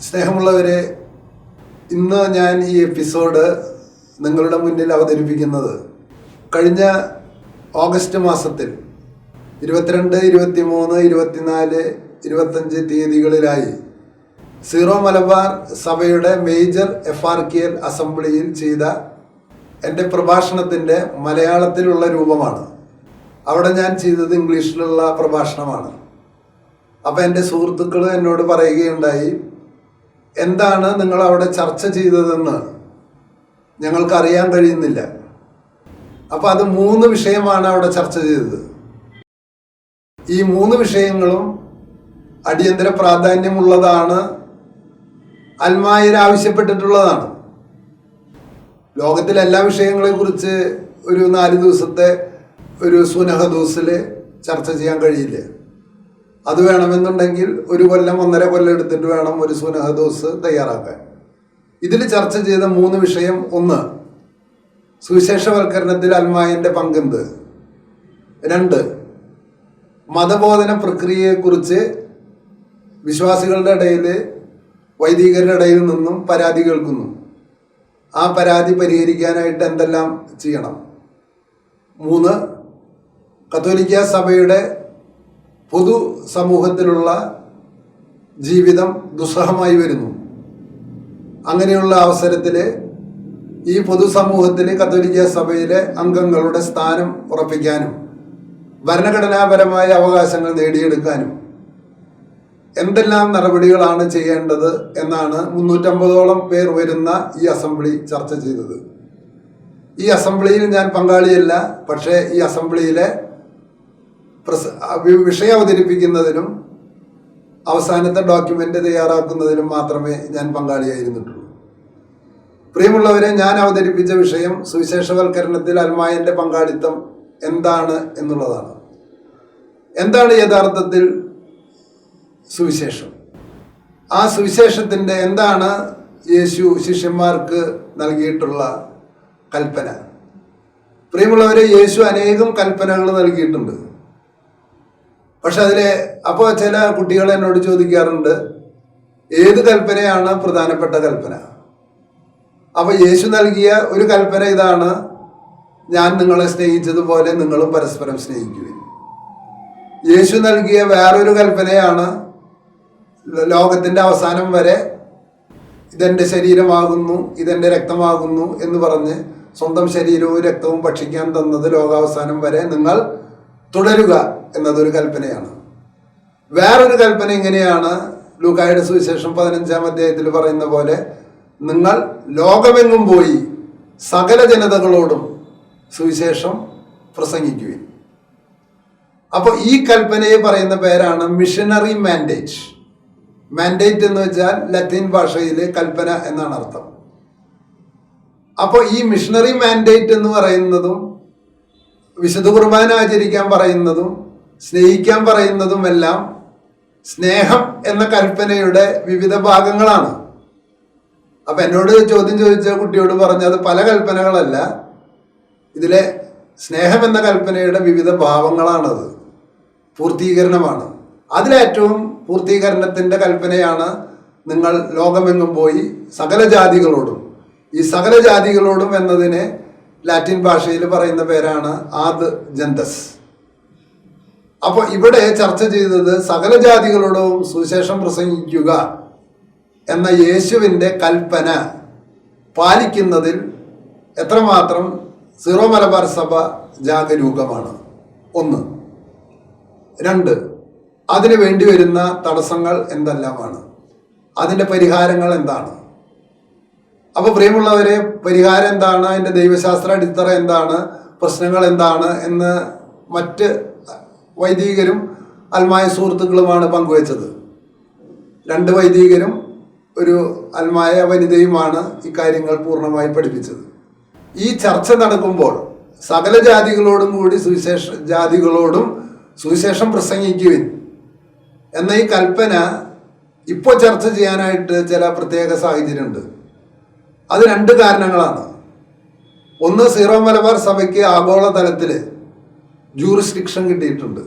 സ്നേഹമുള്ളവരെ ഇന്ന് ഞാൻ ഈ എപ്പിസോഡ് നിങ്ങളുടെ മുന്നിൽ അവതരിപ്പിക്കുന്നത് കഴിഞ്ഞ ഓഗസ്റ്റ് മാസത്തിൽ ഇരുപത്തിരണ്ട് ഇരുപത്തിമൂന്ന് ഇരുപത്തിനാല് ഇരുപത്തഞ്ച് തീയതികളിലായി സീറോ മലബാർ സഭയുടെ major F R K L അസംബ്ലിയിൽ ചെയ്ത എന്റെ പ്രഭാഷണത്തിന്റെ മലയാളത്തിലുള്ള രൂപമാണ്. അവിടെ ഞാൻ ചെയ്തത് ഇംഗ്ലീഷിലുള്ള പ്രഭാഷണമാണ്. അപ്പോൾ എന്റെ സുഹൃത്തുക്കൾ എന്നോട് പറയുകയുണ്ടായി എന്താണ് നിങ്ങൾ അവിടെ ചർച്ച ചെയ്തതെന്ന് ഞങ്ങൾക്ക് അറിയാൻ കഴിയുന്നില്ല. അപ്പം അത് മൂന്ന് വിഷയമാണ് അവിടെ ചർച്ച ചെയ്തത്. ഈ മൂന്ന് വിഷയങ്ങളും അടിയന്തര പ്രാധാന്യമുള്ളതാണ് അൽമായർ ആവശ്യപ്പെട്ടിട്ടുള്ളതാണ്. ലോകത്തിലെ എല്ലാ വിഷയങ്ങളെ കുറിച്ച് ഒരു നാല് ദിവസത്തെ ഒരു സുനഹ ദിവസിൽ ചർച്ച ചെയ്യാൻ കഴിയില്ല. അത് വേണമെന്നുണ്ടെങ്കിൽ ഒരു കൊല്ലം ഒന്നര കൊല്ലം എടുത്തിട്ട് വേണം ഒരു സുനഹ ദോസ് തയ്യാറാക്കാൻ. ഇതിൽ ചർച്ച ചെയ്ത മൂന്ന് വിഷയം ഒന്ന് സുവിശേഷവൽക്കരണത്തിൽ അൽമായന്റെ പങ്കെന്ത്? രണ്ട് മതബോധന പ്രക്രിയയെക്കുറിച്ച് വിശ്വാസികളുടെ ഇടയിൽ വൈദികരുടെ ഇടയിൽ നിന്നും പരാതി കേൾക്കുന്നു. ആ പരാതി പരിഹരിക്കാനായിട്ട് എന്തെല്ലാം ചെയ്യണം? മൂന്ന് കത്തോലിക്ക സഭയുടെ പൊതു സമൂഹത്തിലുള്ള ജീവിതം ദുസ്സഹമായി വരുന്നു. അങ്ങനെയുള്ള അവസരത്തിൽ ഈ പൊതുസമൂഹത്തിൽ കത്തോലിക്ക സഭയിലെ അംഗങ്ങളുടെ സ്ഥാനം ഉറപ്പിക്കാനും ഭരണഘടനാപരമായ അവകാശങ്ങൾ നേടിയെടുക്കാനും എന്തെല്ലാം നടപടികളാണ് ചെയ്യേണ്ടത് എന്നാണ് മുന്നൂറ്റമ്പതോളം പേർ വരുന്ന ഈ അസംബ്ലി ചർച്ച ചെയ്തത്. ഈ അസംബ്ലിയിൽ ഞാൻ പങ്കാളിയല്ല പക്ഷേ ഈ അസംബ്ലിയിലെ വിഷയം അവതരിപ്പിക്കുന്നതിനും അവസാനത്തെ ഡോക്യുമെന്റ് തയ്യാറാക്കുന്നതിനും മാത്രമേ ഞാൻ പങ്കാളിയായിരുന്നിട്ടുള്ളൂ. പ്രിയമുള്ളവരെ ഞാൻ അവതരിപ്പിച്ച വിഷയം സുവിശേഷവൽക്കരണത്തിൽ അൽമായന്റെ പങ്കാളിത്തം എന്താണ് എന്നുള്ളതാണ്. എന്താണ് യഥാർത്ഥത്തിൽ സുവിശേഷം? ആ സുവിശേഷത്തിന്റെ എന്താണ് യേശു ശിഷ്യന്മാർക്ക് നൽകിയിട്ടുള്ള കൽപ്പന? പ്രിയമുള്ളവരെ യേശു അനേകം കൽപ്പനകൾ നൽകിയിട്ടുണ്ട്. പക്ഷെ അതിലെ അപ്പോൾ ചില കുട്ടികൾ എന്നോട് ചോദിക്കാറുണ്ട് ഏത് കൽപ്പനയാണ് പ്രധാനപ്പെട്ട കൽപ്പന? അപ്പോൾ യേശു നൽകിയ ഒരു കൽപ്പന ഇതാണ് ഞാൻ നിങ്ങളെ സ്നേഹിച്ചതുപോലെ നിങ്ങളും പരസ്പരം സ്നേഹിക്കുവിൻ. യേശു നൽകിയ വേറൊരു കൽപ്പനയാണ് ലോകത്തിന്റെ അവസാനം വരെ ഇതെന്റെ ശരീരമാകുന്നു ഇതെന്റെ രക്തമാകുന്നു എന്ന് പറഞ്ഞ് സ്വന്തം ശരീരവും രക്തവും ഭക്ഷിക്കാൻ തന്നത് ലോകാവസാനം വരെ നിങ്ങൾ തുടരുക എന്നതൊരു കൽപ്പനയാണ്. വേറൊരു കൽപ്പന ഇങ്ങനെയാണ് ലൂക്കായുടെ സുവിശേഷം പതിനഞ്ചാം അധ്യായത്തിൽ പറയുന്ന പോലെ നിങ്ങൾ ലോകമെങ്ങും പോയി സകല ജനതകളോടും സുവിശേഷം പ്രസംഗിക്കുക അപ്പോൾ ഈ കൽപ്പനയെ പറയുന്ന പേരാണ് മിഷനറി മാൻഡേറ്റ് മാൻഡേറ്റ് എന്ന് വെച്ചാൽ ലത്തീൻ ഭാഷയിൽ കൽപ്പന എന്നാണ് അർത്ഥം. അപ്പോൾ ഈ മിഷണറി മാൻഡേറ്റ് എന്ന് പറയുന്നതും വിശുദ്ധ കുർബാന ആചരിക്കാൻ പറയുന്നതും സ്നേഹിക്കാൻ പറയുന്നതും എല്ലാം സ്നേഹം എന്ന കൽപ്പനയുടെ വിവിധ ഭാഗങ്ങളാണ്. അപ്പൊ എന്നോട് ചോദ്യം ചോദിച്ച കുട്ടിയോട് പറഞ്ഞത് പല കൽപ്പനകളല്ല ഇതിലെ സ്നേഹം എന്ന കൽപ്പനയുടെ വിവിധ ഭാവങ്ങളാണത്. പൂർത്തീകരണമാണ്. അതിലേറ്റവും പൂർത്തീകരണത്തിന്റെ കൽപ്പനയാണ് നിങ്ങൾ ലോകമെങ്ങും പോയി സകല ജാതികളോടും ഈ സകല ജാതികളോടും എന്നതിനെ ലാറ്റിൻ ഭാഷയിൽ പറയുന്ന പേരാണ് ആദ് ജന്തസ്. അപ്പോൾ ഇവിടെ ചർച്ച ചെയ്തത് സകല ജാതികളോടും സുവിശേഷം പ്രസംഗിക്കുക എന്ന യേശുവിന്റെ കൽപ്പന പാലിക്കുന്നതിൽ എത്രമാത്രം സിറോ മലബാർ സഭ ജാഗരൂകമാണ്? ഒന്ന്. രണ്ട്. അതിന് വേണ്ടി വരുന്ന തടസ്സങ്ങൾ എന്തെല്ലാമാണ്? അതിന്റെ പരിഹാരങ്ങൾ എന്താണ്? അപ്പോൾ പ്രിയമുള്ളവരെ പരിഹാരം എന്താണ്? അതിന്റെ ദൈവശാസ്ത്ര അടിത്തറ എന്താണ്? പ്രശ്നങ്ങൾ എന്താണ്? എന്ന് മറ്റ് വൈദികരും അൽമായ സുഹൃത്തുക്കളുമാണ് പങ്കുവച്ചത്. രണ്ട് വൈദികരും ഒരു അൽമായ വനിതയുമാണ് ഇക്കാര്യങ്ങൾ പൂർണമായി പഠിപ്പിച്ചത്. ഈ ചർച്ച നടക്കുമ്പോൾ സകല ജാതികളോടും കൂടി സുവിശേഷ ജാതികളോടും സുവിശേഷം പ്രസംഗിക്കുവിൻ. എന്ന ഈ കൽപ്പന ഇപ്പോൾ ചർച്ച ചെയ്യാനായിട്ട് ചില പ്രത്യേക സാഹചര്യമുണ്ട്. അത് രണ്ട് കാരണങ്ങളാണ്. ഒന്ന് സീറോ മലബാർ സഭയ്ക്ക് ആഗോളതലത്തിൽ ജൂറിസ്ഡിക്ഷൻ കിട്ടിയിട്ടുണ്ട്.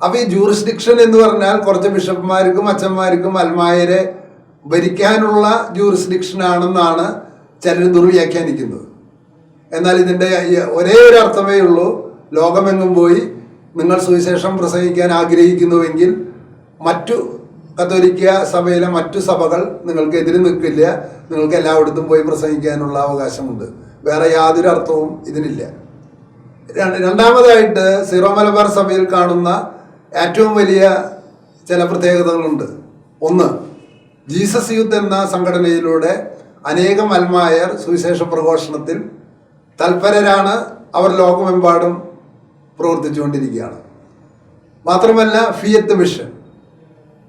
അപ്പോൾ ഈ ജൂറിസ്ഡിക്ഷൻ എന്ന് പറഞ്ഞാൽ കുറച്ച് ബിഷപ്പുമാർക്കും അച്ഛന്മാർക്കും അൽമായരെ ഭരിക്കാനുള്ള ജൂറിസ്ഡിക്ഷൻ ആണെന്നാണ് ചിലർ ദുർവ്യാഖ്യാനിക്കുന്നത് എന്നാൽ ഇതിന്റെ ഒരേ ഒരു അർത്ഥമേ ഉള്ളൂ. ലോകമെങ്ങും പോയി നിങ്ങൾ സുവിശേഷം പ്രസംഗിക്കാൻ ആഗ്രഹിക്കുന്നുവെങ്കിൽ മറ്റു കത്തോലിക്ക സഭയിലെ മറ്റു സഭകൾ നിങ്ങൾക്ക് എതിര് നിൽക്കില്ല. നിങ്ങൾക്ക് എല്ലായിടത്തും പോയി പ്രസംഗിക്കാനുള്ള അവകാശമുണ്ട്. വേറെ യാതൊരു അർത്ഥവും ഇതിനില്ല. രണ്ടാമതായിട്ട് സീറോ മലബാർ സഭയിൽ കാണുന്ന ഏറ്റവും വലിയ ചില പ്രത്യേകതകളുണ്ട്. ഒന്ന് ജീസസ് യൂത്ത് എന്ന സംഘടനയിലൂടെ അനേകം അൽമായർ സുവിശേഷ പ്രഘോഷണത്തിൽ തൽപരരാണ് അവർ ലോകമെമ്പാടും പ്രവർത്തിച്ചുകൊണ്ടിരിക്കുകയാണ്. മാത്രമല്ല ഫിയത്ത് മിഷൻ.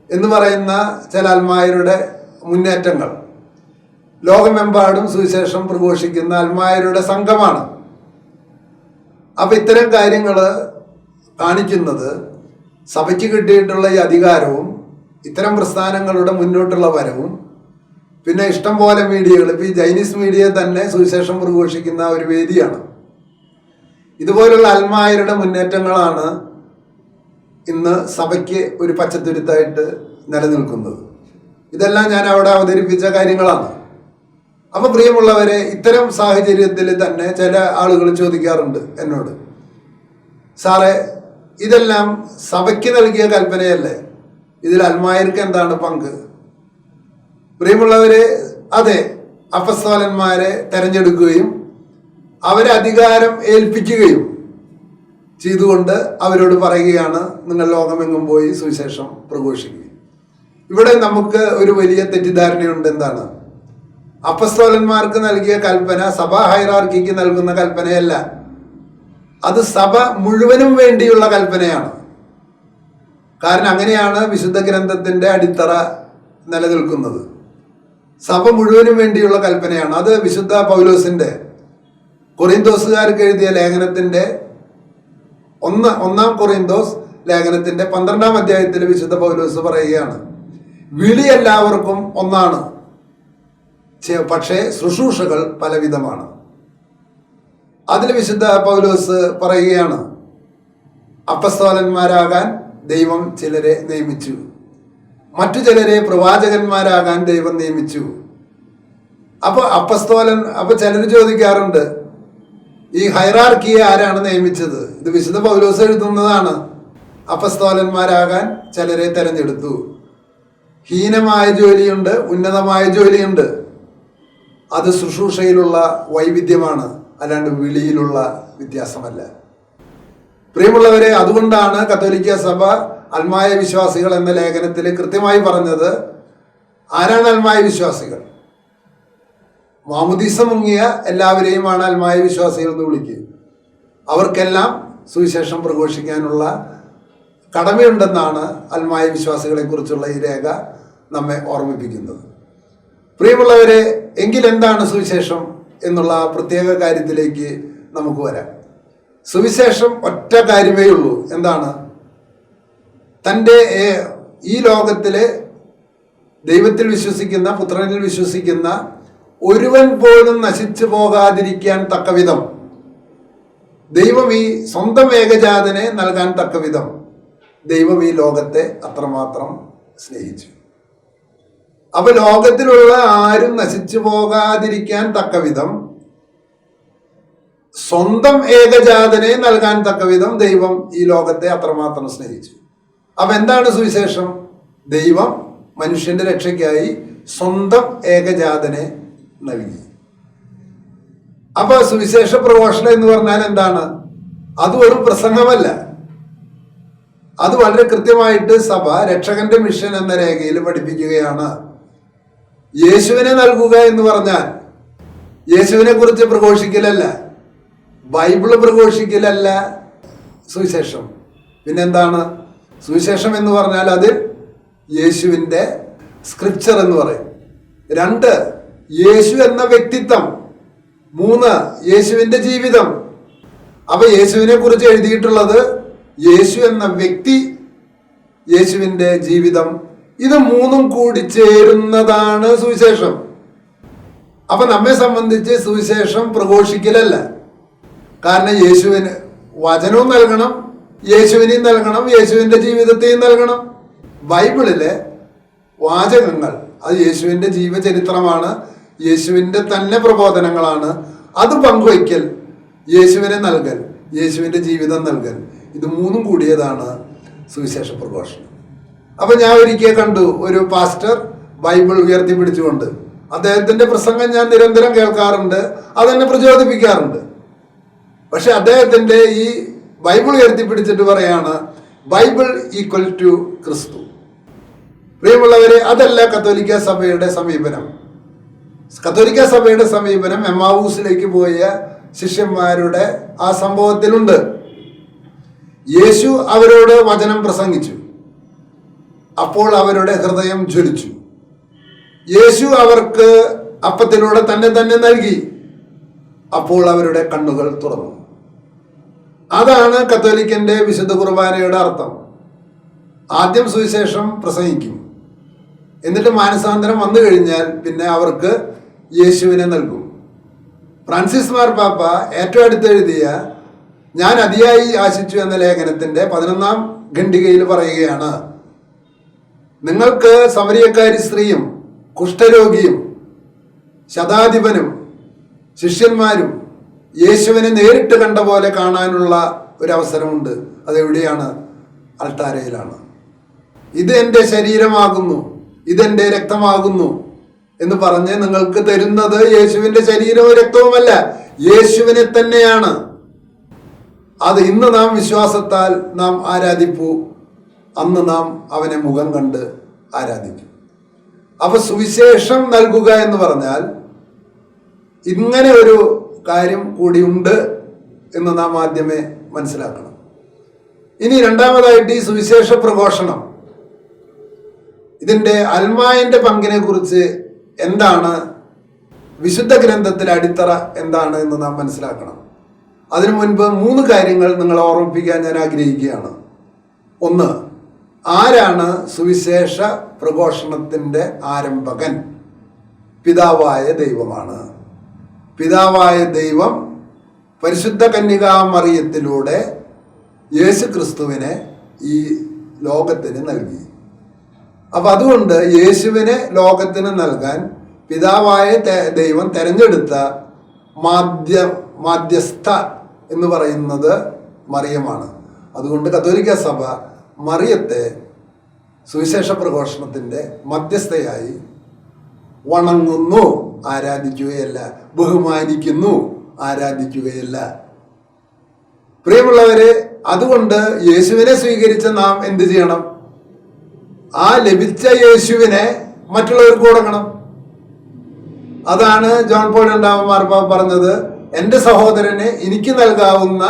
എന്ന് പറയുന്ന ചില അൽമായരുടെ മുന്നേറ്റങ്ങൾ. ലോകമെമ്പാടും സുവിശേഷം പ്രഘോഷിക്കുന്ന അൽമായരുടെ സംഘമാണ്. അപ്പൊ ഇത്തരം കാര്യങ്ങൾ കാണിക്കുന്നത് സഭയ്ക്ക് കിട്ടിയിട്ടുള്ള ഈ അധികാരവും ഇത്തരം പ്രസ്ഥാനങ്ങളുടെ മുന്നോട്ടുള്ള വരവും പിന്നെ ഇഷ്ടം പോലെ മീഡിയകൾ ഇപ്പം ഈ ചൈനീസ് മീഡിയ തന്നെ സുവിശേഷം പ്രഘോഷിക്കുന്ന ഒരു വേദിയാണ്. ഇതുപോലുള്ള അൽമായരുടെ മുന്നേറ്റങ്ങളാണ് ഇന്ന് സഭയ്ക്ക് ഒരു പച്ചത്തുരുത്തായിട്ട് നിലനിൽക്കുന്നത്. ഇതെല്ലാം ഞാൻ അവിടെ അവതരിപ്പിച്ച കാര്യങ്ങളാണ്. അപ്പൊ പ്രിയമുള്ളവരെ ഇത്തരം സാഹചര്യത്തിൽ തന്നെ ചില ആളുകൾ ചോദിക്കാറുണ്ട് എന്നോട്. സാറേ ഇതെല്ലാം സഭയ്ക്ക് നൽകിയ കൽപ്പനയല്ലേ? ഇതിൽ അൽമായർക്ക് എന്താണ് പങ്ക്? പ്രിയമുള്ളവരെ അതെ അപ്പസ്തോലന്മാരെ തെരഞ്ഞെടുക്കുകയും അവരെ അധികാരം ഏൽപ്പിക്കുകയും ചെയ്തുകൊണ്ട് അവരോട് പറയുകയാണ് നിങ്ങൾ ലോകമെങ്ങും പോയി സുവിശേഷം പ്രഘോഷിക്കുക. ഇവിടെ നമുക്ക് ഒരു വലിയ തെറ്റിദ്ധാരണയുണ്ട് എന്താണ്? അപ്പസ്തോലന്മാർക്ക് നൽകിയ കൽപ്പന സഭ ഹൈറാർക്കിക്ക് നൽകുന്ന കൽപ്പനയല്ല. അത് സഭ മുഴുവനും വേണ്ടിയുള്ള കൽപ്പനയാണ്. കാരണം അങ്ങനെയാണ് വിശുദ്ധ ഗ്രന്ഥത്തിന്റെ അടിത്തറ നിലനിൽക്കുന്നത്. സഭ മുഴുവനും വേണ്ടിയുള്ള കൽപ്പനയാണ്. അത് വിശുദ്ധ പൗലോസിന്റെ കൊറിന്തോസുകാർക്ക് എഴുതിയ ലേഖനത്തിന്റെ ഒന്ന് ഒന്നാം കൊറിന്തോസ് ലേഖനത്തിന്റെ പന്ത്രണ്ടാം അധ്യായത്തിൽ വിശുദ്ധ പൗലോസ് പറയുകയാണ്. വിളി എല്ലാവർക്കും ഒന്നാണ്. പക്ഷേ ശുശ്രൂഷകൾ പലവിധമാണ്. അതിൽ വിശുദ്ധ പൗലോസ് പറയുകയാണ് അപ്പസ്തോലന്മാരാകാൻ ദൈവം ചിലരെ നിയമിച്ചു. മറ്റു ചിലരെ പ്രവാചകന്മാരാകാൻ ദൈവം നിയമിച്ചു. അപ്പൊ അപ്പസ്തോലൻ അപ്പൊ ചിലർ ചോദിക്കാറുണ്ട് ഈ ഹൈറാർക്കിയെ ആരാണ് നിയമിച്ചത്? ഇത് വിശുദ്ധ പൗലോസ് എഴുതുന്നതാണ്. അപസ്തോലന്മാരാകാൻ ചിലരെ തെരഞ്ഞെടുത്തു. ഹീനമായ ജോലിയുണ്ട് ഉന്നതമായ ജോലിയുണ്ട്. അത് ശുശ്രൂഷയിലുള്ള വൈവിധ്യമാണ് അല്ലാണ്ട് വിളിയിലുള്ള വ്യത്യാസമല്ല. പ്രിയമുള്ളവരെ അതുകൊണ്ടാണ് കത്തോലിക്ക സഭ അൽമായ വിശ്വാസികൾ എന്ന ലേഖനത്തിൽ കൃത്യമായി പറഞ്ഞത്. ആരാണ് അൽമായ വിശ്വാസികൾ? മാമുദീസ മുങ്ങിയ എല്ലാവരെയുമാണ് അൽമായ വിശ്വാസികൾ എന്ന് വിളിക്കുക. അവർക്കെല്ലാം സുവിശേഷം പ്രഘോഷിക്കാനുള്ള കടമയുണ്ടെന്നാണ് അൽമായ വിശ്വാസികളെക്കുറിച്ചുള്ള ഈ രേഖ നമ്മെ ഓർമ്മിപ്പിക്കുന്നത്. പ്രിയമുള്ളവരെ എങ്കിൽ എന്താണ് സുവിശേഷം എന്നുള്ള പ്രത്യേക കാര്യത്തിലേക്ക് നമുക്ക് വരാം. സുവിശേഷം ഒറ്റ കാര്യമേ ഉള്ളൂ. എന്താണ്? തന്റെ ഈ ലോകത്തിലെ ദൈവത്തിൽ വിശ്വസിക്കുന്ന പുത്രനിൽ വിശ്വസിക്കുന്ന ഒരുവൻ പോലും നശിച്ചു പോകാതിരിക്കാൻ തക്കവിധം. ദൈവം ഈ സ്വന്തം ഏകജാതനെ നൽകാൻ തക്കവിധം. ദൈവം ഈ ലോകത്തെ അത്രമാത്രം സ്നേഹിച്ചു. അപ്പൊ ലോകത്തിലുള്ള ആരും നശിച്ചു പോകാതിരിക്കാൻ തക്കവിധം സ്വന്തം ഏകജാതനെ നൽകാൻ തക്കവിധം ദൈവം ഈ ലോകത്തെ അത്രമാത്രം സ്നേഹിച്ചു. അപ്പൊ എന്താണ് സുവിശേഷം? ദൈവം മനുഷ്യന്റെ രക്ഷയ്ക്കായി സ്വന്തം ഏകജാതനെ നൽകി. അപ്പൊ സുവിശേഷ പ്രഘോഷണം എന്ന് പറഞ്ഞാൽ എന്താണ്? അത് ഒരു പ്രസംഗമല്ല. അത് വളരെ കൃത്യമായിട്ട് സഭ രക്ഷകന്റെ മിഷൻ എന്ന രേഖയിൽ പഠിപ്പിക്കുകയാണ്. യേശുവിനെ നൽകുക എന്ന് പറഞ്ഞാൽ യേശുവിനെ കുറിച്ച് പ്രഘോഷിക്കലല്ല. ബൈബിൾ പ്രഘോഷിക്കലല്ല സുവിശേഷം. പിന്നെന്താണ്? സുവിശേഷം എന്ന് പറഞ്ഞാൽ അത് യേശുവിന്റെ സ്ക്രിപ്ചർ എന്ന് പറയും. രണ്ട് യേശു എന്ന വ്യക്തിത്വം. മൂന്ന് യേശുവിന്റെ ജീവിതം. അപ്പൊ യേശുവിനെ കുറിച്ച് എഴുതിയിട്ടുള്ളത് യേശു എന്ന വ്യക്തി യേശുവിന്റെ ജീവിതം. ഇത് മൂന്നും കൂടി ചേരുന്നതാണ് സുവിശേഷം. അപ്പൊ നമ്മെ സംബന്ധിച്ച് സുവിശേഷം പ്രഘോഷിക്കലല്ല. കാരണം യേശുവിന് വചനവും നൽകണം യേശുവിനെയും നൽകണം യേശുവിന്റെ ജീവിതത്തെയും നൽകണം. ബൈബിളിലെ വാചകങ്ങൾ അത് യേശുവിന്റെ ജീവചരിത്രമാണ്. യേശുവിന്റെ തന്നെ പ്രബോധനങ്ങളാണ്. അത് പങ്കുവയ്ക്കൽ യേശുവിനെ നൽകൽ യേശുവിന്റെ ജീവിതം നൽകൽ. ഇത് മൂന്നും കൂടിയതാണ് സുവിശേഷ പ്രഘോഷണം. അപ്പൊ ഞാൻ ഒരിക്കൽ കണ്ടു ഒരു പാസ്റ്റർ ബൈബിൾ ഉയർത്തിപ്പിടിച്ചുകൊണ്ട് അദ്ദേഹത്തിന്റെ പ്രസംഗം ഞാൻ നിരന്തരം കേൾക്കാറുണ്ട് അതെന്നെ പ്രചോദിപ്പിക്കാറുണ്ട്. പക്ഷെ അദ്ദേഹത്തിന്റെ ഈ ബൈബിൾ ഉയർത്തിപ്പിടിച്ചിട്ട് പറയാണ് ബൈബിൾ ഈക്വൽ ടു ക്രിസ്തു. പ്രിയമുള്ളവരെ അതല്ല കത്തോലിക്ക സഭയുടെ സമീപനം. കത്തോലിക്ക സഭയുടെ സമീപനം എമാവൂസിലേക്ക് പോയ ശിഷ്യന്മാരുടെ ആ സംഭവത്തിലുണ്ട്. യേശു അവരോട് വചനം പ്രസംഗിച്ചു. അപ്പോൾ അവരുടെ ഹൃദയം ജ്വലിച്ചു. യേശു അവർക്ക് അപ്പത്തിലൂടെ തന്നെ തന്നെ നൽകി. അപ്പോൾ അവരുടെ കണ്ണുകൾ തുറന്നു. അതാണ് കത്തോലിക്കന്റെ വിശുദ്ധ കുർബാനയുടെ അർത്ഥം. ആദ്യം സുവിശേഷം പ്രസംഗിക്കും. എന്നിട്ട് മാനസാന്തരം വന്നു കഴിഞ്ഞാൽ പിന്നെ അവർക്ക് യേശുവിനെ നൽകും. ഫ്രാൻസിസ് മാർ പാപ്പ ഏറ്റവും അടുത്തെഴുതിയ ഞാൻ അതിയായി ആശിച്ചു എന്ന ലേഖനത്തിന്റെ പതിനൊന്നാം ഖണ്ഡികയിൽ പറയുകയാണ് നിങ്ങൾക്ക് സമരിയക്കാരി സ്ത്രീയും കുഷ്ഠരോഗിയും ശതാധിപനും ശിഷ്യന്മാരും യേശുവിനെ നേരിട്ട് കണ്ട പോലെ കാണാനുള്ള ഒരു അവസരമുണ്ട് അതെവിടെയാണ് അൾത്താരയിലാണ്. ഇത് എന്റെ ശരീരമാകുന്നു. ഇതെന്റെ രക്തമാകുന്നു എന്ന് പറഞ്ഞ് നിങ്ങൾക്ക് തരുന്നത് യേശുവിന്റെ ശരീരവും രക്തവുമല്ല യേശുവിനെ തന്നെയാണ്. അത് ഇന്ന് നാം വിശ്വാസത്താൽ നാം ആരാധിപ്പു. അന്ന് നാം അവനെ മുഖം കണ്ട് ആരാധിക്കും. അപ്പൊ സുവിശേഷം നൽകുക എന്ന് പറഞ്ഞാൽ ഇങ്ങനെ ഒരു കാര്യം കൂടിയുണ്ട് എന്ന് നാം ആദ്യമേ മനസ്സിലാക്കണം. ഇനി രണ്ടാമതായിട്ട് ഈ സുവിശേഷ പ്രഘോഷണം. ഇതിന്റെ അൽമായന്റെ പങ്കിനെ കുറിച്ച് എന്താണ്? വിശുദ്ധ ഗ്രന്ഥത്തിലെ അടിത്തറ എന്താണ് എന്ന് നാം മനസ്സിലാക്കണം. അതിനു മുൻപ് മൂന്ന് കാര്യങ്ങൾ നിങ്ങൾ ഓർമ്മിപ്പിക്കാൻ ഞാൻ ആഗ്രഹിക്കുകയാണ്. ഒന്ന് ആരാണ് സുവിശേഷ പ്രഘോഷണത്തിന്റെ ആരംഭകൻ? പിതാവായ ദൈവമാണ്. പിതാവായ ദൈവം പരിശുദ്ധ കന്യകാമറിയത്തിലൂടെ യേശു ക്രിസ്തുവിനെ ഈ ലോകത്തിന് നൽകി. അപ്പൊ അതുകൊണ്ട് യേശുവിനെ ലോകത്തിന് നൽകാൻ പിതാവായ ദൈവം തെരഞ്ഞെടുത്ത മാധ്യ മാധ്യസ്ഥ എന്ന് പറയുന്നത് മറിയമാണ്. അതുകൊണ്ട് കത്തോലിക്ക സഭ മറിയത്തെ സുവിശേഷ പ്രഘോഷണത്തിന്റെ മധ്യസ്ഥയായി വണങ്ങുന്നു ആരാധിക്കുകയല്ല ബഹുമാനിക്കുന്നു ആരാധിക്കുകയല്ല. പ്രിയമുള്ളവരെ അതുകൊണ്ട് യേശുവിനെ സ്വീകരിച്ച നാം എന്ത് ചെയ്യണം? ആ ലഭിച്ച യേശുവിനെ മറ്റുള്ളവർക്ക് കൊടുക്കണം. അതാണ് ജോൺ പോൾ രണ്ടാമൻ പറഞ്ഞത്. എന്റെ സഹോദരന് എനിക്ക് നൽകാവുന്ന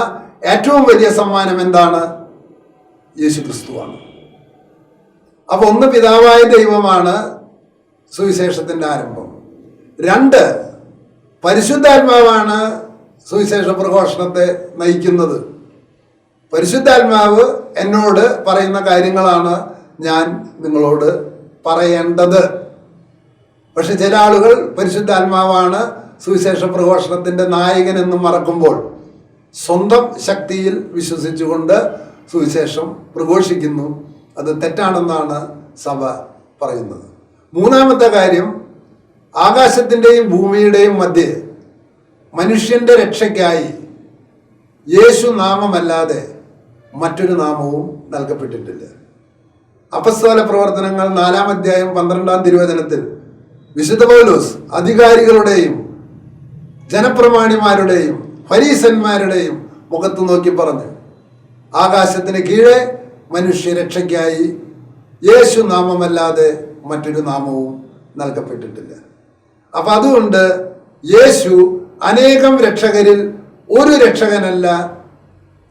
ഏറ്റവും വലിയ സമ്മാനം എന്താണ്? യേശു ക്രിസ്തുവാണ് അപ്പൊ ഒന്ന് പിതാവായ ദൈവമാണ് സുവിശേഷത്തിന്റെ ആരംഭം. രണ്ട് പരിശുദ്ധാത്മാവാണ് സുവിശേഷ പ്രഘോഷണത്തെ നയിക്കുന്നത്. പരിശുദ്ധാത്മാവ് എന്നോട് പറയുന്ന കാര്യങ്ങളാണ് ഞാൻ നിങ്ങളോട് പറയേണ്ടത്. പക്ഷെ ചില ആളുകൾ പരിശുദ്ധാത്മാവാണ് സുവിശേഷ പ്രഘോഷണത്തിന്റെ നായകൻ എന്ന് മറക്കുമ്പോൾ സ്വന്തം ശക്തിയിൽ വിശ്വസിച്ചുകൊണ്ട് സുവിശേഷം പ്രഘോഷിക്കുന്നു. അത് തെറ്റാണെന്നാണ് സഭ പറയുന്നത്. മൂന്നാമത്തെ കാര്യം ആകാശത്തിന്റെയും ഭൂമിയുടെയും മധ്യേ മനുഷ്യന്റെ രക്ഷയ്ക്കായി യേശു നാമമല്ലാതെ മറ്റൊരു നാമവും നൽകപ്പെട്ടിട്ടില്ല. അപസ്തോല പ്രവർത്തനങ്ങൾ നാലാം അധ്യായം പന്ത്രണ്ടാം തിരുവചനത്തിൽ. വിശുദ്ധ പൗലോസ് അധികാരികളുടെയും ജനപ്രമാണിമാരുടെയും ഫരീസന്മാരുടെയും മുഖത്ത് നോക്കി പറഞ്ഞു ആകാശത്തിന് കീഴെ മനുഷ്യ മനുഷ്യരക്ഷയ്ക്കായി യേശു നാമമല്ലാതെ മറ്റൊരു നാമവും നൽകപ്പെട്ടിട്ടില്ല. അപ്പൊ അതുകൊണ്ട് യേശു അനേകം രക്ഷകരിൽ ഒരു രക്ഷകനല്ല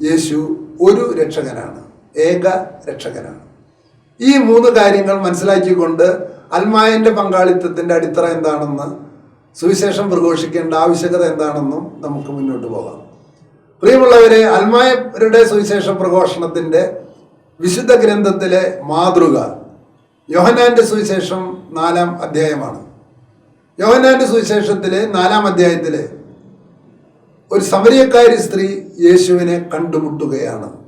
യേശു ഒരു രക്ഷകനാണ് ഏക രക്ഷകനാണ്. ഈ മൂന്ന് കാര്യങ്ങൾ മനസ്സിലാക്കിക്കൊണ്ട് അൽമായന്റെ പങ്കാളിത്തത്തിന്റെ അടിത്തറ എന്താണെന്ന് സുവിശേഷം പ്രഘോഷിക്കേണ്ട ആവശ്യകത എന്താണെന്നും നമുക്ക് മുന്നോട്ട് പോകാം. പ്രിയമുള്ളവരെ അൽമായരുടെ സുവിശേഷ പ്രഘോഷണത്തിന്റെ വിശുദ്ധ ഗ്രന്ഥത്തിലെ മാതൃക യോഹനാന്റെ സുവിശേഷം നാലാം അധ്യായമാണ്. യോഹനാന്റെ സുവിശേഷത്തിലെ നാലാം അധ്യായത്തിലെ ഒരു സമരിയക്കാരി സ്ത്രീ യേശുവിനെ കണ്ടുമുട്ടുകയാണ്.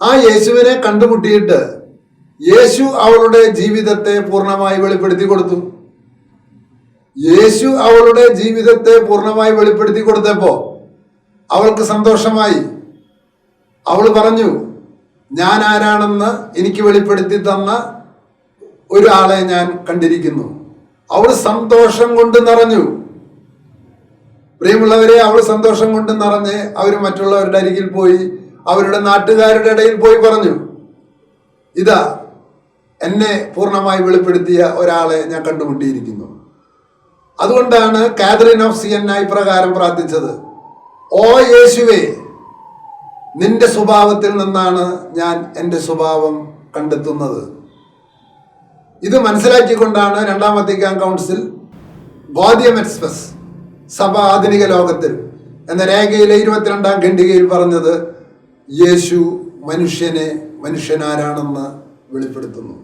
ആ യേശുവിനെ കണ്ടുമുട്ടിയിട്ട് യേശു അവളുടെ ജീവിതത്തെ പൂർണമായി വെളിപ്പെടുത്തി കൊടുത്തു. യേശു അവളുടെ ജീവിതത്തെ പൂർണമായി വെളിപ്പെടുത്തി കൊടുത്തപ്പോ അവൾക്ക് സന്തോഷമായി. അവൾ പറഞ്ഞു ഞാൻ ആരാണെന്ന് എനിക്ക് വെളിപ്പെടുത്തി തന്ന ഒരാളെ ഞാൻ കണ്ടിരിക്കുന്നു. അവൾ സന്തോഷം കൊണ്ട് നിറഞ്ഞു. പ്രിയമുള്ളവരെ അവൾ സന്തോഷം കൊണ്ട് നിറഞ്ഞ് അവർ മറ്റുള്ളവരുടെ അരികിൽ പോയി അവരുടെ നാട്ടുകാരുടെ ഇടയിൽ പോയി പറഞ്ഞു. ഇതാ എന്നെ പൂർണമായി വെളിപ്പെടുത്തിയ ഒരാളെ ഞാൻ കണ്ടുമുട്ടിയിരിക്കുന്നു. അതുകൊണ്ടാണ് കാതറിൻ ഓഫ് സി എൻ ഇപ്രകാരം പ്രാർത്ഥിച്ചത്. ഓ യേശുവേ നിന്റെ സ്വഭാവത്തിൽ നിന്നാണ് ഞാൻ എന്റെ സ്വഭാവം കണ്ടെത്തുന്നത്. ഇത് മനസ്സിലാക്കിക്കൊണ്ടാണ് രണ്ടാം വത്തിക്കാൻ കൗൺസിൽ ബോധ്യം എക്സ്പ്രസ് സഭ ആധുനിക ലോകത്തിൽ എന്ന രേഖയിലെ ഇരുപത്തിരണ്ടാം ഖണ്ഡികയിൽ പറഞ്ഞത് യേശു മനുഷ്യനെ മനുഷ്യനാരാണെന്ന് വെളിപ്പെടുത്തുന്നു.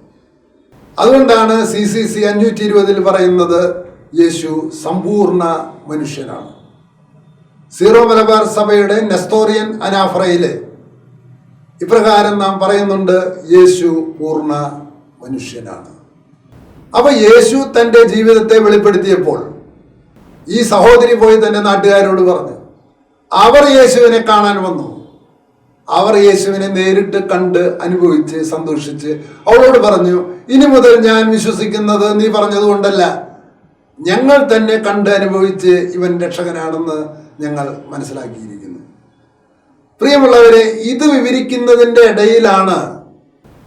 അതുകൊണ്ടാണ് സി സി സി അഞ്ഞൂറ്റി ഇരുപതിൽ പറയുന്നത് യേശു സമ്പൂർണ മനുഷ്യനാണ്. സീറോ മലബാർ സഭയുടെ നെസ്തോറിയൻ അനാഫ്രയിലെ ഇപ്രകാരം നാം പറയുന്നുണ്ട് യേശു പൂർണ മനുഷ്യനാണ്. അപ്പൊ യേശു തന്റെ ജീവിതത്തെ വെളിപ്പെടുത്തിയപ്പോൾ ഈ സഹോദരി പോയി തന്റെ നാട്ടുകാരോട് പറഞ്ഞു അവർ യേശുവിനെ കാണാൻ വന്നു. അവർ യേശുവിനെ നേരിട്ട് കണ്ട് അനുഭവിച്ച് സന്തോഷിച്ച് അവളോട് പറഞ്ഞു ഇനി മുതൽ ഞാൻ വിശ്വസിക്കുന്നത് നീ പറഞ്ഞതുകൊണ്ടല്ല ഞങ്ങൾ തന്നെ കണ്ട് അനുഭവിച്ച് ഇവൻ രക്ഷകനാണെന്ന് ഞങ്ങൾ മനസ്സിലാക്കിയിരിക്കുന്നു. പ്രിയമുള്ളവരെ ഇത് വിവരിക്കുന്നതിന്റെ ഇടയിലാണ്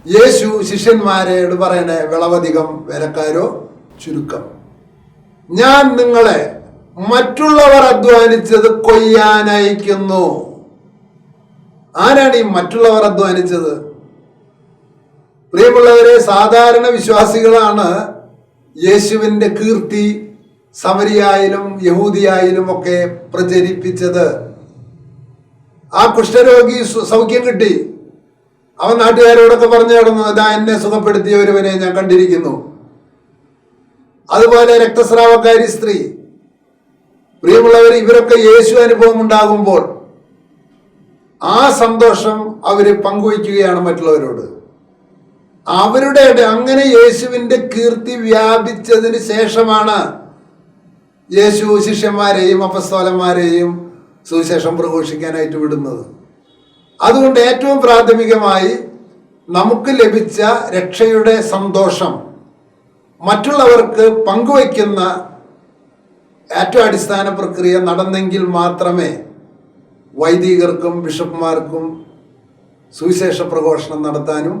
യേശു ശിഷ്യന്മാരോട് പറയണ വിളവധികം വിലക്കാരോ ചുരുക്കം. ഞാൻ നിങ്ങളെ മറ്റുള്ളവർ അധ്വാനിച്ചത് കൊയ്യാൻ അയക്കുന്നു ആരാണ് ഈ മറ്റുള്ളവർ അധ്വാനിച്ചത്? പ്രിയമുള്ളവരെ സാധാരണ വിശ്വാസികളാണ് യേശുവിന്റെ കീർത്തി സമരിയായാലും യഹൂദിയായാലും ഒക്കെ പ്രചരിപ്പിച്ചത്. ആ കുഷ്ഠരോഗി സൗഖ്യം കിട്ടി. അവൻ നാട്ടുകാരോടൊക്കെ പറഞ്ഞു കിടന്നു ഇതാ എന്നെ സുഖപ്പെടുത്തിയ ഒരുവനെ ഞാൻ കണ്ടിരിക്കുന്നു. അതുപോലെ രക്തസ്രാവക്കാരി സ്ത്രീ. പ്രിയമുള്ളവർ ഇവരൊക്കെ യേശു അനുഭവം ഉണ്ടാകുമ്പോൾ ആ സന്തോഷം അവർ പങ്കുവയ്ക്കുകയാണ് മറ്റുള്ളവരോട്. അവരുടെ അങ്ങനെ യേശുവിന്റെ കീർത്തി വ്യാപിച്ചതിന് ശേഷമാണ് യേശു ശിഷ്യന്മാരെയും അപസ്തോലന്മാരെയും സുവിശേഷം പ്രഘോഷിക്കാനായിട്ട് വിടുന്നത്. അതുകൊണ്ട് ഏറ്റവും പ്രാഥമികമായി നമുക്ക് ലഭിച്ച രക്ഷയുടെ സന്തോഷം മറ്റുള്ളവർക്ക് പങ്കുവയ്ക്കുന്ന ഏറ്റവും അടിസ്ഥാന പ്രക്രിയ നടന്നെങ്കിൽ മാത്രമേ വൈദികർക്കും ബിഷപ്പുമാർക്കും സുവിശേഷ പ്രഘോഷണം നടത്താനും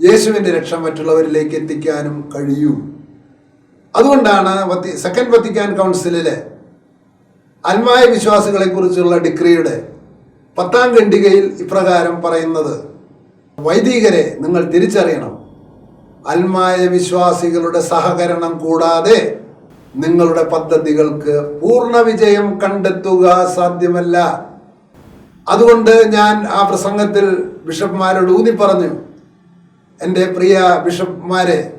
യേശുവിന്റെ രക്ഷ മറ്റുള്ളവരിലേക്ക് എത്തിക്കാനും കഴിയൂ. അതുകൊണ്ടാണ് സെക്കൻഡ് വത്തിക്കാൻ കൗൺസിലിലെ അന്മായ വിശ്വാസികളെക്കുറിച്ചുള്ള ഡിക്രിയുടെ പത്താം ഖണ്ഡികയിൽ ഇപ്രകാരം പറയുന്നത് വൈദികരെ നിങ്ങൾ തിരിച്ചറിയണം. അന്മായ വിശ്വാസികളുടെ സഹകരണം കൂടാതെ നിങ്ങളുടെ പദ്ധതികൾക്ക് പൂർണ വിജയം കണ്ടെത്തുക സാധ്യമല്ല. അതുകൊണ്ട് ഞാൻ ആ പ്രസംഗത്തിൽ ബിഷപ്പ്മാരോട് ഊന്നി പറഞ്ഞു എന്റെ പ്രിയ ബിഷപ്പ്മാരെ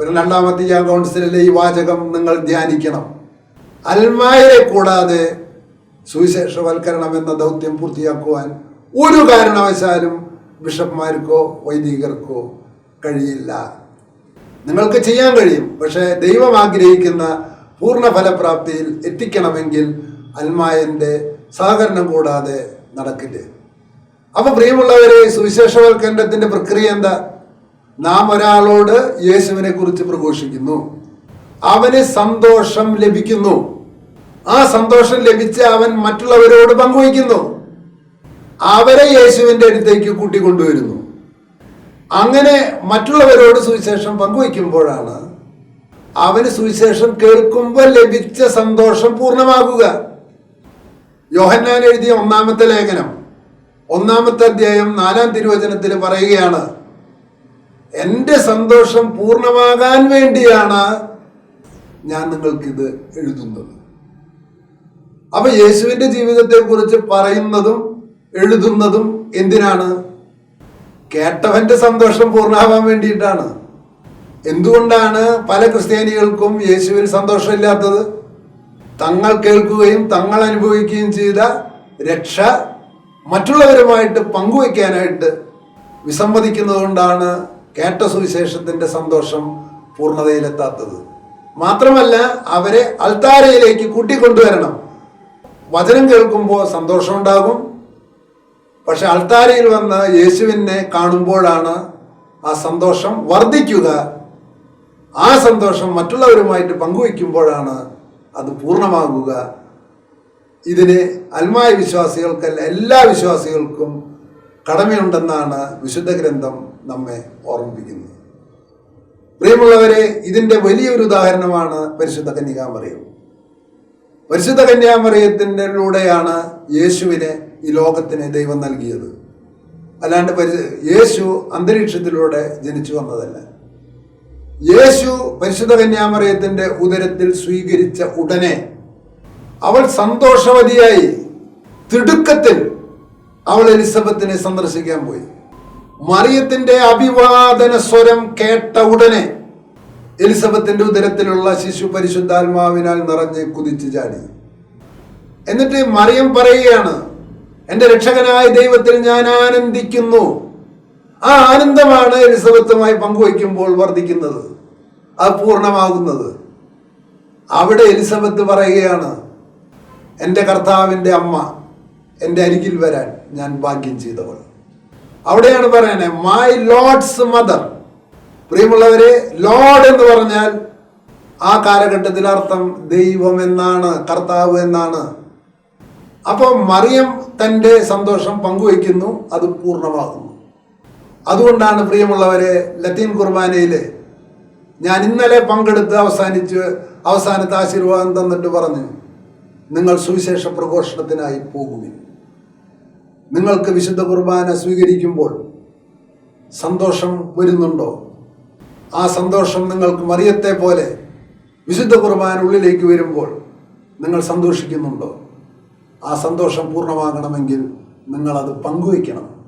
ഒരു രണ്ടാമത്തെ ഞാൻ കൗൺസിലിലെ ഈ വാചകം നിങ്ങൾ ധ്യാനിക്കണം. അൽമായരെ കൂടാതെ സുവിശേഷവൽക്കരണം എന്ന ദൗത്യം പൂർത്തിയാക്കുവാൻ ഒരു കാരണവശാലും ബിഷപ്പ്മാർക്കോ വൈദികർക്കോ കഴിയില്ല. നിങ്ങൾക്ക് ചെയ്യാൻ കഴിയും പക്ഷേ ദൈവം ആഗ്രഹിക്കുന്ന പൂർണ ഫലപ്രാപ്തിയിൽ എത്തിക്കണമെങ്കിൽ അൽമായന്റെ സഹകരണം കൂടാതെ നടക്കില്ല? അപ്പൊ പ്രിയമുള്ളവരെ സുവിശേഷവൽക്കരണത്തിന്റെ പ്രക്രിയ എന്താ? നാം ഒരാളോട് യേശുവിനെ കുറിച്ച് പ്രഘോഷിക്കുന്നു. അവന് സന്തോഷം ലഭിക്കുന്നു. ആ സന്തോഷം ലഭിച്ച് അവൻ മറ്റുള്ളവരോട് പങ്കുവയ്ക്കുന്നു. അവരെ യേശുവിന്റെ അടുത്തേക്ക് കൂട്ടിക്കൊണ്ടുവരുന്നു. അങ്ങനെ മറ്റുള്ളവരോട് സുവിശേഷം പങ്കുവയ്ക്കുമ്പോഴാണ് അവന് സുവിശേഷം കേൾക്കുമ്പോൾ ലഭിച്ച സന്തോഷം പൂർണമാകുക. യോഹന്നാൻ എഴുതിയ ഒന്നാമത്തെ ലേഖനം ഒന്നാമത്തെ അധ്യായം നാലാം തിരുവചനത്തിൽ പറയുകയാണ് എന്റെ സന്തോഷം പൂർണമാകാൻ വേണ്ടിയാണ് ഞാൻ നിങ്ങൾക്കിത് എഴുതുന്നത്. അപ്പൊ യേശുവിന്റെ ജീവിതത്തെക്കുറിച്ച് പറയുന്നതും എഴുതുന്നതും എന്തിനാണ്? കേട്ടവന്റെ സന്തോഷം പൂർണമാവാൻ വേണ്ടിയിട്ടാണ്. എന്തുകൊണ്ടാണ് പല ക്രിസ്ത്യാനികൾക്കും യേശുവിൽ സന്തോഷമില്ലാത്തത്? തങ്ങൾ കേൾക്കുകയും തങ്ങൾ അനുഭവിക്കുകയും ചെയ്ത രക്ഷ മറ്റുള്ളവരുമായിട്ട് പങ്കുവയ്ക്കാനായിട്ട് വിസമ്മതിക്കുന്നതുകൊണ്ടാണ് കേട്ട സുവിശേഷത്തിന്റെ സന്തോഷം പൂർണതയിലെത്താത്തത്. മാത്രമല്ല അവരെ അൽത്താരയിലേക്ക് കൂട്ടിക്കൊണ്ടുവരണം. വചനം കേൾക്കുമ്പോൾ സന്തോഷമുണ്ടാകും. പക്ഷെ അൾത്താരയിൽ വന്ന് യേശുവിനെ കാണുമ്പോഴാണ് ആ സന്തോഷം വർദ്ധിക്കുക. ആ സന്തോഷം മറ്റുള്ളവരുമായിട്ട് പങ്കുവയ്ക്കുമ്പോഴാണ് അത് പൂർണമാകുക. ഇതിന് അൽമായ വിശ്വാസികൾക്കല്ല എല്ലാ വിശ്വാസികൾക്കും കടമയുണ്ടെന്നാണ് വിശുദ്ധ ഗ്രന്ഥം നമ്മെ ഓർമ്മിപ്പിക്കുന്നത്. പ്രിയമുള്ളവരെ ഇതിന്റെ വലിയൊരു ഉദാഹരണമാണ് പരിശുദ്ധ കന്യകാമറിയം പരിശുദ്ധ കന്യാമറിയത്തിന്റെ ലൂടെയാണ് യേശുവിനെ ഈ ലോകത്തിന് ദൈവം നൽകിയത്. അല്ലാണ്ട് യേശു അന്തരീക്ഷത്തിലൂടെ ജനിച്ചു വന്നതല്ല. യേശു പരിശുദ്ധ കന്യാമറിയത്തിന്റെ ഉദരത്തിൽ സ്വീകരിച്ച ഉടനെ അവൾ സന്തോഷവതിയായി തിടുക്കത്തിൽ അവൾ എലിസബത്തിനെ സന്ദർശിക്കാൻ പോയി. മറിയത്തിന്റെ അഭിവാദന സ്വരം കേട്ട ഉടനെ എലിസബത്തിന്റെ ഉദരത്തിലുള്ള ശിശു പരിശുദ്ധാത്മാവിനാൽ നിറഞ്ഞ് കുതിച്ചു ചാടി. എന്നിട്ട് മറിയം പറയുകയാണ് എന്റെ രക്ഷകനായ ദൈവത്തിൽ ഞാൻ ആനന്ദിക്കുന്നു. ആ ആനന്ദമാണ് എലിസബത്തുമായി പങ്കുവയ്ക്കുമ്പോൾ വർദ്ധിക്കുന്നത്. അത് പൂർണമാകുന്നത് അവിടെ എലിസബത്ത് പറയുകയാണ് എന്റെ കർത്താവിന്റെ അമ്മ എന്റെ അരികിൽ വരാൻ ഞാൻ ഭാഗ്യം ചെയ്തവൾ. അവിടെയാണ് പറയണേ മൈ ലോഡ്സ് മദർ പ്രിയമുള്ളവരെ ലോഡ് എന്ന് പറഞ്ഞാൽ ആ കാലഘട്ടത്തിൽ അർത്ഥം ദൈവം എന്നാണ് കർത്താവ് എന്നാണ്. അപ്പോൾ മറിയം തന്റെ സന്തോഷം പങ്കുവയ്ക്കുന്നു അത് പൂർണമാകുന്നു. അതുകൊണ്ടാണ് പ്രിയമുള്ളവരെ ലത്തീൻ കുർബാനയിൽ ഞാൻ ഇന്നലെ പങ്കെടുത്ത് അവസാനിച്ച് അവസാനത്തെ ആശീർവാദം തന്നിട്ട് പറഞ്ഞു നിങ്ങൾ സുവിശേഷ പ്രഘോഷണത്തിനായി പോകുവിൻ. നിങ്ങൾക്ക് വിശുദ്ധ കുർബാന സ്വീകരിക്കുമ്പോൾ സന്തോഷം വരുന്നുണ്ടോ? ആ സന്തോഷം നിങ്ങൾക്ക് മറിയത്തെ പോലെ വിശുദ്ധ കുർബാന ഉള്ളിലേക്ക് വരുമ്പോൾ നിങ്ങൾ സന്തോഷിക്കുന്നുണ്ടോ? ആ സന്തോഷം പൂർണമാകണമെങ്കിൽ നിങ്ങളത് പങ്കുവയ്ക്കണം.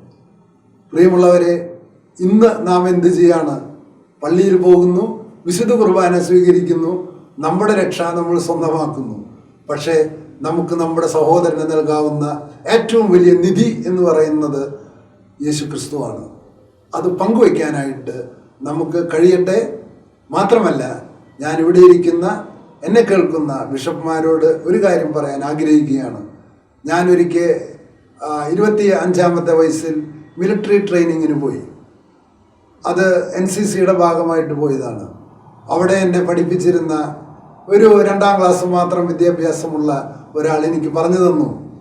പ്രിയമുള്ളവരെ ഇന്ന് നാം എന്ത് ചെയ്യാണ്? പള്ളിയിൽ പോകുന്നു വിശുദ്ധ കുർബാന സ്വീകരിക്കുന്നു നമ്മുടെ രക്ഷ നമ്മൾ സ്വന്തമാക്കുന്നു. പക്ഷേ നമുക്ക് നമ്മുടെ സഹോദരന് നൽകാവുന്ന ഏറ്റവും വലിയ നിധി എന്ന് പറയുന്നത് യേശു ക്രിസ്തുവാണ് അത് പങ്കുവയ്ക്കാനായിട്ട് നമുക്ക് കഴിയട്ടെ. മാത്രമല്ല ഞാൻ ഇവിടെ ഇരിക്കുന്ന എന്നെ കേൾക്കുന്ന ബിഷപ്പ്മാരോട് ഒരു കാര്യം പറയാൻ ആഗ്രഹിക്കുകയാണ്. ഞാൻ ഒരിക്കൽ ഇരുപത്തി അഞ്ചാമത്തെ വയസ്സിൽ മിലിറ്ററി ട്രെയിനിങ്ങിന് പോയി. അത് എൻ സി സിയുടെ ഭാഗമായിട്ട് പോയതാണ്. അവിടെ എന്നെ പഠിപ്പിച്ചിരുന്ന ഒരു രണ്ടാം ക്ലാസ് മാത്രം വിദ്യാഭ്യാസമുള്ള ഒരാൾ എനിക്ക് പറഞ്ഞു തന്നു.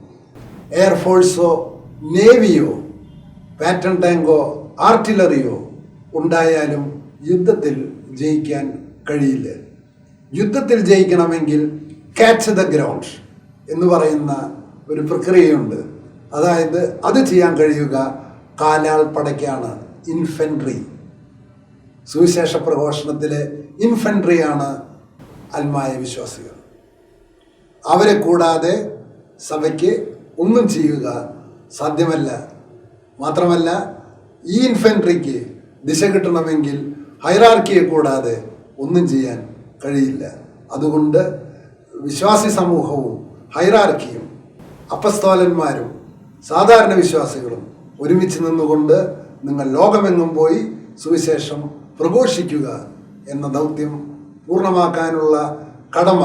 എയർഫോഴ്സോ നേവിയോ പാറ്റൺ ടാങ്കോ ആർട്ടിലറിയോ ഉണ്ടായാലും യുദ്ധത്തിൽ ജയിക്കാൻ കഴിയില്ല. യുദ്ധത്തിൽ ജയിക്കണമെങ്കിൽ ക്യാച്ച് ദ ഗ്രൗണ്ട് എന്ന് പറയുന്ന ഒരു പ്രക്രിയയുണ്ട്. അതായത് അത് ചെയ്യാൻ കഴിയുക കാലാൽ പടയ്ക്കാണ് ഇൻഫൻട്രി സുവിശേഷ പ്രഘോഷണത്തിലെ ഇൻഫൻട്രിയാണ് അൽമായ വിശ്വാസികൾ. അവരെ കൂടാതെ സഭയ്ക്ക് ഒന്നും ചെയ്യുക സാധ്യമല്ല. മാത്രമല്ല ഈ ഇൻഫൻട്രിക്ക് ദിശ കിട്ടണമെങ്കിൽ ഹൈറാർക്കിയെ കൂടാതെ ഒന്നും ചെയ്യാൻ കഴിയില്ല. അതുകൊണ്ട് വിശ്വാസി സമൂഹവും ഹൈറാർക്കിയും അപ്പസ്തോലന്മാരും സാധാരണ വിശ്വാസികളും ഒരുമിച്ച് നിന്നുകൊണ്ട് നിങ്ങൾ ലോകമെങ്ങും പോയി സുവിശേഷം പ്രഘോഷിക്കുക എന്ന ദൗത്യം പൂർണമാക്കാനുള്ള കടമ.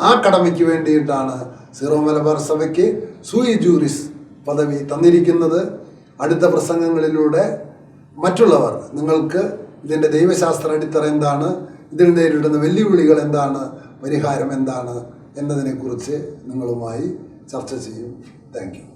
ആ കടമയ്ക്ക് വേണ്ടിയിട്ടാണ് സീറോ മലബാർ സഭയ്ക്ക് സൂയി ജൂറിസ് പദവി തന്നിരിക്കുന്നത്. അടുത്ത പ്രസംഗങ്ങളിലൂടെ മറ്റുള്ളവർ നിങ്ങൾക്ക് ഇതിന്റെ ദൈവശാസ്ത്ര അടിത്തറ എന്താണ് ഇതിൽ നേരിടുന്ന വെല്ലുവിളികൾ എന്താണ് പരിഹാരം എന്താണ് എന്നതിനെക്കുറിച്ച് നിങ്ങളുമായി ചർച്ച ചെയ്യും. Thank you.